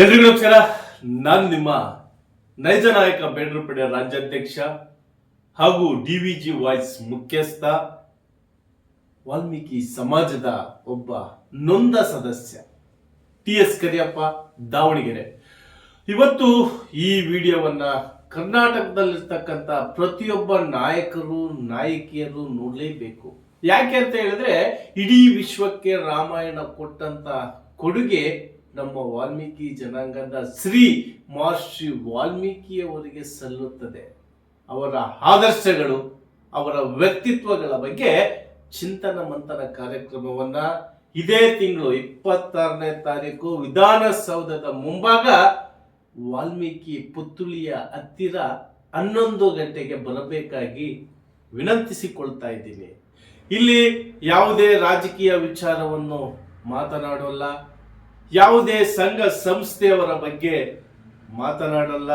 ಎಲ್ರಿಗೂ ನಮಸ್ಕಾರ. ನಾನು ನಿಮ್ಮ ನೈಜ ನಾಯಕ ಬೇಡ್ರಪಡೆ ರಾಜ್ಯಾಧ್ಯಕ್ಷ ಹಾಗೂ ಡಿ ವಿ ಜಿ ವಾಯ್ಸ್ ಮುಖ್ಯಸ್ಥ ವಾಲ್ಮೀಕಿ ಸಮಾಜದ ಒಬ್ಬ ನೊಂದ ಸದಸ್ಯ. T S Kariyappa Davangere. ಇವತ್ತು ಈ ವಿಡಿಯೋವನ್ನ ಕರ್ನಾಟಕದಲ್ಲಿರ್ತಕ್ಕಂಥ ಪ್ರತಿಯೊಬ್ಬ ನಾಯಕರು, ನಾಯಕಿಯರು ನೋಡಲೇಬೇಕು. ಯಾಕೆ ಅಂತ ಹೇಳಿದ್ರೆ ಇಡೀ ವಿಶ್ವಕ್ಕೆ ರಾಮಾಯಣ ಕೊಟ್ಟಂತ ಕೊಡುಗೆ ನಮ್ಮ ವಾಲ್ಮೀಕಿ ಜನಾಂಗದ ಶ್ರೀ ಮಹರ್ಷಿ ವಾಲ್ಮೀಕಿಯವರಿಗೆ ಸಲ್ಲುತ್ತದೆ. ಅವರ ಆದರ್ಶಗಳು, ಅವರ ವ್ಯಕ್ತಿತ್ವಗಳ ಬಗ್ಗೆ ಚಿಂತನ ಮಂಥನ ಕಾರ್ಯಕ್ರಮವನ್ನ ಇದೇ ತಿಂಗಳು ಇಪ್ಪತ್ತಾರನೇ ತಾರೀಕು ವಿಧಾನಸೌಧದ ಮುಂಭಾಗ ವಾಲ್ಮೀಕಿ ಪುತ್ತುಳಿಯ ಹತ್ತಿರ ಹನ್ನೊಂದು ಗಂಟೆಗೆ ಬರಬೇಕಾಗಿ ವಿನಂತಿಸಿಕೊಳ್ತಾ ಇದ್ದೀನಿ ಇಲ್ಲಿ ಯಾವುದೇ ರಾಜಕೀಯ ವಿಚಾರವನ್ನು ಮಾತನಾಡೋಲ್ಲ. ಯಾವುದೇ ಸಂಘ ಸಂಸ್ಥೆಯವರ ಬಗ್ಗೆ ಮಾತನಾಡಲ್ಲ.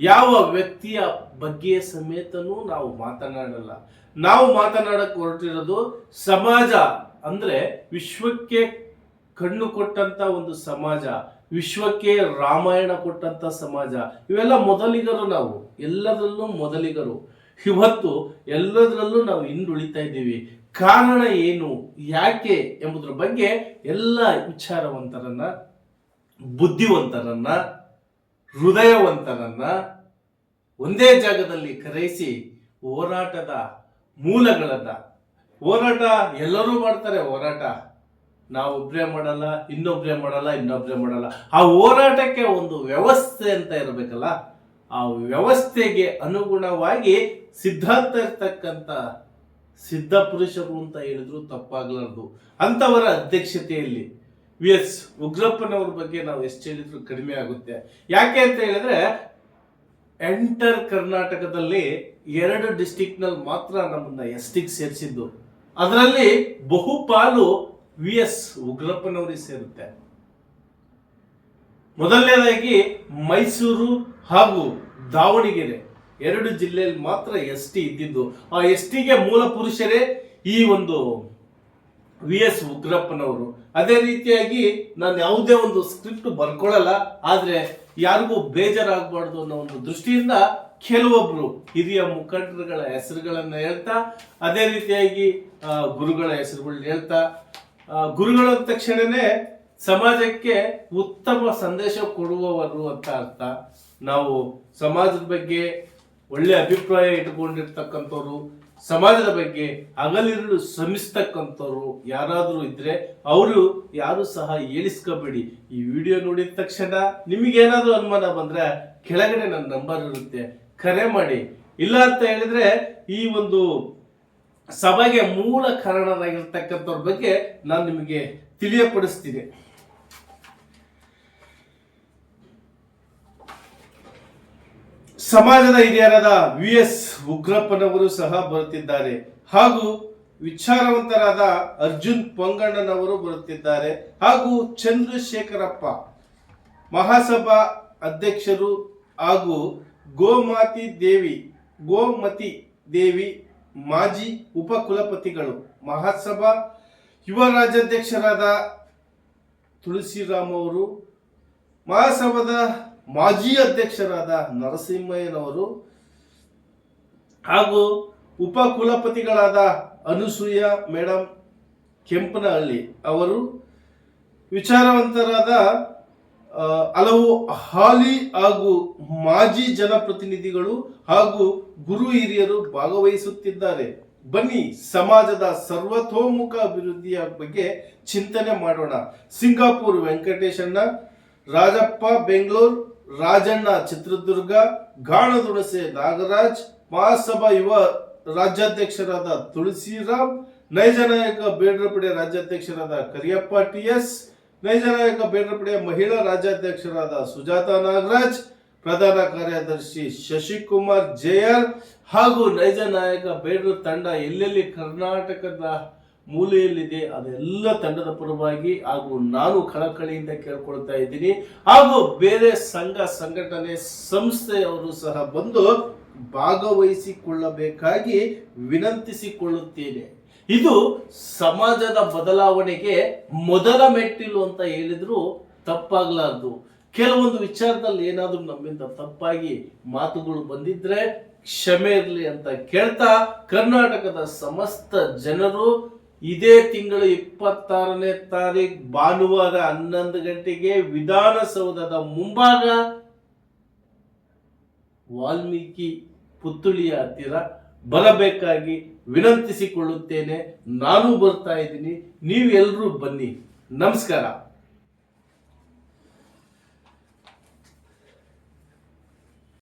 ಯಾವ ವ್ಯಕ್ತಿಯ ಬಗ್ಗೆ ಸಮೇತನೂ ನಾವು ಮಾತನಾಡಲ್ಲ. ನಾವು ಮಾತನಾಡಕ್ಕೆ ಹೊರಟಿರೋದು ಸಮಾಜ ಅಂದ್ರೆ ವಿಶ್ವಕ್ಕೆ ಕಣ್ಣು ಕೊಟ್ಟಂತ ಒಂದು ಸಮಾಜ, ವಿಶ್ವಕ್ಕೆ ರಾಮಾಯಣ ಕೊಟ್ಟಂತ ಸಮಾಜ. ಇವೆಲ್ಲ ಮೊದಲಿಗರು ನಾವು ಎಲ್ಲದರಲ್ಲೂ ಮೊದಲಿಗರು. ಇವತ್ತು ಎಲ್ಲದರಲ್ಲೂ ನಾವು ಹಿಂದುಳಿತಾ ಇದ್ದೀವಿ. ಕಾರಣ ಏನು, ಯಾಕೆ ಎಂಬುದರ ಬಗ್ಗೆ ಎಲ್ಲ ವಿಚಾರವಂತರನ್ನ, ಬುದ್ಧಿವಂತರನ್ನ, ಹೃದಯವಂತರನ್ನ ಒಂದೇ ಜಾಗದಲ್ಲಿ ಕರೆಯಿಸಿ ಹೋರಾಟದ ಮೂಲಗಳನ್ನ. ಹೋರಾಟ ಎಲ್ಲರೂ ಮಾಡ್ತಾರೆ, ಹೋರಾಟ ನಾವು ಒಬ್ರೇ ಮಾಡಲ್ಲ, ಇನ್ನೊಬ್ರೇ ಮಾಡಲ್ಲ ಇನ್ನೊಬ್ರೇ ಮಾಡಲ್ಲ. ಆ ಹೋರಾಟಕ್ಕೆ ಒಂದು ವ್ಯವಸ್ಥೆ ಅಂತ ಇರಬೇಕಲ್ಲ, ಆ ವ್ಯವಸ್ಥೆಗೆ ಅನುಗುಣವಾಗಿ ಸಿದ್ಧಾಂತ ಇರ್ತಕ್ಕಂಥ ಸಿದ್ಧ ಪುರುಷರು ಅಂತ ಹೇಳಿದ್ರು ತಪ್ಪಾಗ್ಲಾರ್ದು. ಅಂತವರ ಅಧ್ಯಕ್ಷತೆಯಲ್ಲಿ ವಿ ಎಸ್ ಉಗ್ರಪ್ಪನವ್ರ ಬಗ್ಗೆ ನಾವು ಎಷ್ಟು ಹೇಳಿದ್ರು ಕಡಿಮೆ ಆಗುತ್ತೆ. ಯಾಕೆ ಅಂತ ಹೇಳಿದ್ರೆ ಎಂಟರ್ ಕರ್ನಾಟಕದಲ್ಲಿ ಎರಡು ಡಿಸ್ಟಿಕ್ನಲ್ಲಿ ಮಾತ್ರ ನಮ್ಮನ್ನ ಎಸ್ ಟಿಗೆ ಸೇರಿಸಿದ್ದು. ಅದರಲ್ಲಿ ಬಹುಪಾಲು ವಿ ಎಸ್ ಉಗ್ರಪ್ಪನವರಿಗೆ ಸೇರುತ್ತೆ. ಮೊದಲನೇದಾಗಿ ಮೈಸೂರು ಹಾಗೂ ದಾವಣಗೆರೆ. ಎರಡು ಜಿಲ್ಲೆಯಲ್ಲಿ ಮಾತ್ರ ಎಸ್ ಟಿ ಇದ್ದಿದ್ದು. ಆ ಎಸ್ ಟಿಗೆ ಮೂಲ ಪುರುಷರೇ ಈ ಒಂದು ವಿ ಎಸ್ ಉಗ್ರಪ್ಪನವರು. ಅದೇ ರೀತಿಯಾಗಿ ನಾನು ಯಾವುದೇ ಒಂದು ಸ್ಕ್ರಿಪ್ಟ್ ಬರ್ಕೊಳ್ಳಲ್ಲ ಆದರೆ ಯಾರಿಗೂ ಬೇಜಾರಾಗಬಾರ್ದು ಅನ್ನೋ ಒಂದು ದೃಷ್ಟಿಯಿಂದ ಕೆಲವೊಬ್ರು ಹಿರಿಯ ಮುಖಂಡರುಗಳ ಹೆಸರುಗಳನ್ನು ಹೇಳ್ತಾ, ಅದೇ ರೀತಿಯಾಗಿ ಗುರುಗಳ ಹೆಸರುಗಳನ್ನ ಹೇಳ್ತಾ ಗುರುಗಳ ಅಂದ ತಕ್ಷಣನೇ ಸಮಾಜಕ್ಕೆ ಉತ್ತಮ ಸಂದೇಶ ಕೊಡುವವರು ಅಂತ ಅರ್ಥ. ನಾವು ಸಮಾಜದ ಬಗ್ಗೆ ಒಳ್ಳೆ ಅಭಿಪ್ರಾಯ ಇಟ್ಕೊಂಡಿರ್ತಕ್ಕಂಥವ್ರು, ಸಮಾಜದ ಬಗ್ಗೆ ಹಗಲಿರುಳು ಶ್ರಮಿಸ್ತಕ್ಕಂಥವ್ರು ಯಾರಾದರೂ ಇದ್ರೆ ಅವರು ಯಾರು ಸಹ ಏಳಿಸ್ಕೋಬೇಡಿ. ಈ ವಿಡಿಯೋ ನೋಡಿದ ತಕ್ಷಣ ನಿಮಗೇನಾದ್ರೂ ಅನುಮಾನ ಬಂದ್ರೆ ಕೆಳಗಡೆ ನನ್ನ ನಂಬರ್ ಇರುತ್ತೆ, ಕರೆ ಮಾಡಿ. ಇಲ್ಲ ಅಂತ ಹೇಳಿದ್ರೆ ಈ ಒಂದು ಸಭೆಗೆ ಮೂಲ ಕಾರಣರಾಗಿರ್ತಕ್ಕಂಥವ್ರ ಬಗ್ಗೆ ನಾನು ನಿಮಗೆ ತಿಳಿಯಪಡಿಸ್ತೀನಿ. ಸಮಾಜದ ಹಿರಿಯರಾದ ವಿ ಎಸ್ ಉಗ್ರಪ್ಪನವರು ಸಹ ಬರುತ್ತಿದ್ದಾರೆ. ಹಾಗೂ ವಿಚಾರವಂತರಾದ ಅರ್ಜುನ್ ಪೊಂಗಣ್ಣನವರು ಬರುತ್ತಿದ್ದಾರೆ. ಹಾಗೂ ಚಂದ್ರಶೇಖರಪ್ಪ, ಮಹಾಸಭಾ ಅಧ್ಯಕ್ಷರು ಹಾಗೂ ಗೋಮಾತಿ ದೇವಿ, ಗೋಮತಿ ದೇವಿ ಮಾಜಿ ಉಪಕುಲಪತಿಗಳು, ಮಹಾಸಭಾ ಯುವ ರಾಜ್ಯಾಧ್ಯಕ್ಷರಾದ ತುಳಸಿರಾಮ್ ಅವರು ಮಹಾಸಭಾದ ಮಾಜಿ ಅಧ್ಯಕ್ಷರಾದ ನರಸಿಂಹಯ್ಯನವರು ಹಾಗೂ ಉಪ ಕುಲಪತಿಗಳಾದ ಅನುಸೂಯ ಮೇಡಮ್ ಕೆಂಪನಹಳ್ಳಿ ಅವರು ವಿಚಾರವಂತರಾದ ಹಲವು ಹಾಲಿ ಹಾಗೂ ಮಾಜಿ ಜನಪ್ರತಿನಿಧಿಗಳು ಹಾಗೂ ಗುರು ಹಿರಿಯರು ಭಾಗವಹಿಸುತ್ತಿದ್ದಾರೆ. ಬನ್ನಿ ಸಮಾಜದ ಸರ್ವತೋಮುಖ ಅಭಿವೃದ್ಧಿಯ ಬಗ್ಗೆ ಚಿಂತನೆ ಮಾಡೋಣ. ಸಿಂಗಾಪುರ್ ವೆಂಕಟೇಶಣ್ಣ, ರಾಜಪ್ಪ, ಬೆಂಗಳೂರು ರಾಜಣ್ಣ ಚಿತ್ರದುರ್ಗ ಗಾಣದುಡಸೆ ನಾಗರಾಜ್, ಮಹಾಸಭಾ ಯುವ ರಾಜ್ಯಾಧ್ಯಕ್ಷರಾದ ತುಳಸಿರಾಮ್, ನೈಜ ನಾಯಕ ಬೇಡ್ರಪಡೆ ರಾಜ್ಯಾಧ್ಯಕ್ಷರಾದ ಕರಿಯಪ್ಪ ಟಿ ಎಸ್ ನೈಜ ನಾಯಕ ಮಹಿಳಾ ರಾಜ್ಯಾಧ್ಯಕ್ಷರಾದ ಸುಜಾತ ನಾಗರಾಜ್, ಪ್ರಧಾನ ಕಾರ್ಯದರ್ಶಿ ಶಶಿಕುಮಾರ್ ಜೆಆರ್ ಹಾಗೂ ನೈಜ ನಾಯಕ ಬೇಡ್ರ ತಂಡ ಎಲ್ಲೆಲ್ಲಿ ಕರ್ನಾಟಕದ ಮೂಲೆಯಲ್ಲಿದೆ. ಅದೆಲ್ಲ ತಂಡದ ಪರವಾಗಿ ಹಾಗೂ ನಾನು ಕಳಕಳಿಯಿಂದ ಕೇಳ್ಕೊಳ್ತಾ ಇದ್ದೀನಿ. ಹಾಗೂ ಬೇರೆ ಸಂಘ ಸಂಘಟನೆ ಸಂಸ್ಥೆಯವರು ಸಹ ಬಂದು ಭಾಗವಹಿಸಿಕೊಳ್ಳಬೇಕಾಗಿ ವಿನಂತಿಸಿಕೊಳ್ಳುತ್ತೇನೆ. ಇದು ಸಮಾಜದ ಬದಲಾವಣೆಗೆ ಮೊದಲ ಮೆಟ್ಟಿಲು ಅಂತ ಹೇಳಿದ್ರು ತಪ್ಪಾಗಲಾರ್ದು. ಕೆಲವೊಂದು ವಿಚಾರದಲ್ಲಿ ಏನಾದರೂ ನಮ್ಮಿಂದ ತಪ್ಪಾಗಿ ಮಾತುಗಳು ಬಂದಿದ್ರೆ ಕ್ಷಮೆ ಇರಲಿ ಅಂತ ಕೇಳ್ತಾ ಕರ್ನಾಟಕದ ಸಮಸ್ತ ಜನರು ಇದೇ ತಿಂಗಳ ಇಪ್ಪತ್ತಾರನೇ ತಾರೀಕು ಭಾನುವಾರ ಹನ್ನೊಂದು ಗಂಟೆಗೆ ವಿಧಾನಸೌಧದ ಮುಂಭಾಗ ವಾಲ್ಮೀಕಿ ಪುತ್ತಳಿಯ ಹತ್ತಿರ ಬರಬೇಕಾಗಿ ವಿನಂತಿಸಿಕೊಳ್ಳುತ್ತೇನೆ. ನಾನು ಬರ್ತಾ ಇದ್ದೀನಿ. ನೀವೆಲ್ಲರೂ ಬನ್ನಿ. ನಮಸ್ಕಾರ.